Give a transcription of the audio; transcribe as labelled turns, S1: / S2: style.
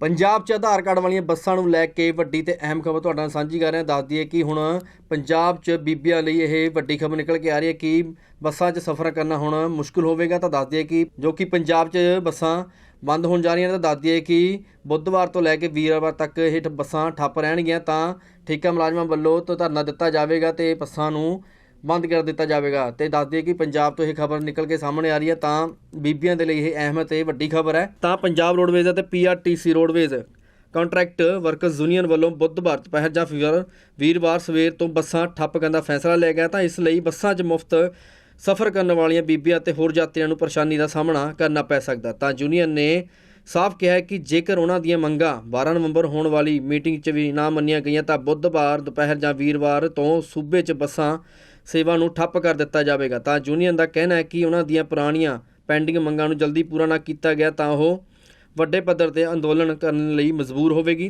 S1: ਪੰਜਾਬ 'ਚ ਆਧਾਰ ਕਾਰਡ ਵਾਲੀਆਂ ਬੱਸਾਂ ਨੂੰ ਲੈ ਕੇ ਵੱਡੀ ਤੇ ਅਹਿਮ ਖਬਰ ਤੁਹਾਡੇ ਨਾਲ ਸਾਂਝੀ ਕਰ ਰਹੇ ਹਾਂ ਦੱਸ ਦਈਏ ਕਿ ਹੁਣ ਪੰਜਾਬ 'ਚ ਬੀਬੀਆਂ ਲਈ ਇਹ ਵੱਡੀ ਖਬਰ ਨਿਕਲ ਕੇ ਆ ਰਹੀ ਹੈ ਕਿ ਬੱਸਾਂ 'ਚ ਸਫ਼ਰ ਕਰਨਾ ਹੁਣ ਮੁਸ਼ਕਲ ਹੋਵੇਗਾ। ਤਾਂ ਦੱਸ ਦਈਏ ਕਿ ਜੋ ਕਿ ਪੰਜਾਬ 'ਚ ਬੱਸਾਂ ਬੰਦ ਹੋਣ ਜਾ ਰਹੀਆਂ ਨੇ, ਤਾਂ ਦੱਸ ਦਈਏ ਕਿ ਬੁੱਧਵਾਰ ਤੋਂ ਲੈ ਕੇ ਵੀਰਵਾਰ ਤੱਕ ਇਹ ਠ- ਬੱਸਾਂ ਠੱਪ ਰਹਿਣਗੀਆਂ। ਤਾਂ ਠੇਕਾ ਮੁਲਾਜ਼ਮਾਂ ਵੱਲੋਂ ਤੋਂ ਧਰਨਾ ਦਿੱਤਾ ਜਾਵੇਗਾ ਤੇ ਬੱਸਾਂ ਨੂੰ ਬੰਦ ਕਰ ਦਿੱਤਾ ਜਾਵੇਗਾ ਤੇ ਦੱਸ ਦਈਏ ਕਿ ਪੰਜਾਬ ਤੋਂ ਇਹ ਖਬਰ ਨਿਕਲ ਕੇ ਸਾਹਮਣੇ ਆ ਰਹੀ ਹੈ, ਤਾਂ ਬੀਬੀਆਂ ਦੇ ਲਈ ਇਹ ਅਹਿਮ ਤੇ ਵੱਡੀ ਖਬਰ ਹੈ। ਤਾਂ ਪੰਜਾਬ ਰੋਡਵੇਜ਼ ਅਤੇ PRTC roadways contract workers union ਵੱਲੋਂ ਬੁੱਧਵਾਰ ਦੁਪਹਿਰ ਜਾਂ ਫਿਰ ਵੀਰਵਾਰ ਸਵੇਰ ਤੋਂ ਬੱਸਾਂ ਠੱਪ ਕਰਨ ਦਾ ਫੈਸਲਾ ਲਿਆ ਗਿਆ, ਤਾਂ ਇਸ ਲਈ ਬੱਸਾਂ 'ਚ ਮੁਫਤ ਸਫ਼ਰ ਕਰਨ ਵਾਲੀਆਂ ਬੀਬੀਆਂ ਅਤੇ ਹੋਰ ਯਾਤਰੀਆਂ ਨੂੰ ਪਰੇਸ਼ਾਨੀ ਦਾ ਸਾਹਮਣਾ ਕਰਨਾ ਪੈ ਸਕਦਾ। ਤਾਂ ਯੂਨੀਅਨ ਨੇ ਸਾਫ਼ ਕਿਹਾ ਹੈ ਕਿ ਜੇਕਰ ਉਹਨਾਂ ਦੀਆਂ ਮੰਗਾਂ 12 ਨਵੰਬਰ ਹੋਣ ਵਾਲੀ ਮੀਟਿੰਗ 'ਚ ਵੀ ਨਾ ਮੰਨੀਆਂ ਗਈਆਂ, ਤਾਂ ਬੁੱਧਵਾਰ ਦੁਪਹਿਰ ਜਾਂ ਵੀਰਵਾਰ ਤੋਂ ਸੂਬੇ 'ਚ ਬੱਸਾਂ ਸੇਵਾ ਨੂੰ ਠੱਪ ਕਰ ਦਿੱਤਾ ਜਾਵੇਗਾ। ਤਾਂ ਯੂਨੀਅਨ ਦਾ ਕਹਿਣਾ ਹੈ ਕਿ ਉਹਨਾਂ ਦੀਆਂ ਪੁਰਾਣੀਆਂ ਪੈਂਡਿੰਗ ਮੰਗਾਂ ਨੂੰ ਜਲਦੀ ਪੂਰਾ ਨਾ ਕੀਤਾ ਗਿਆ ਤਾਂ ਉਹ ਵੱਡੇ ਪੱਧਰ ਤੇ ਅੰਦੋਲਨ ਕਰਨ ਲਈ ਮਜਬੂਰ ਹੋਵੇਗੀ।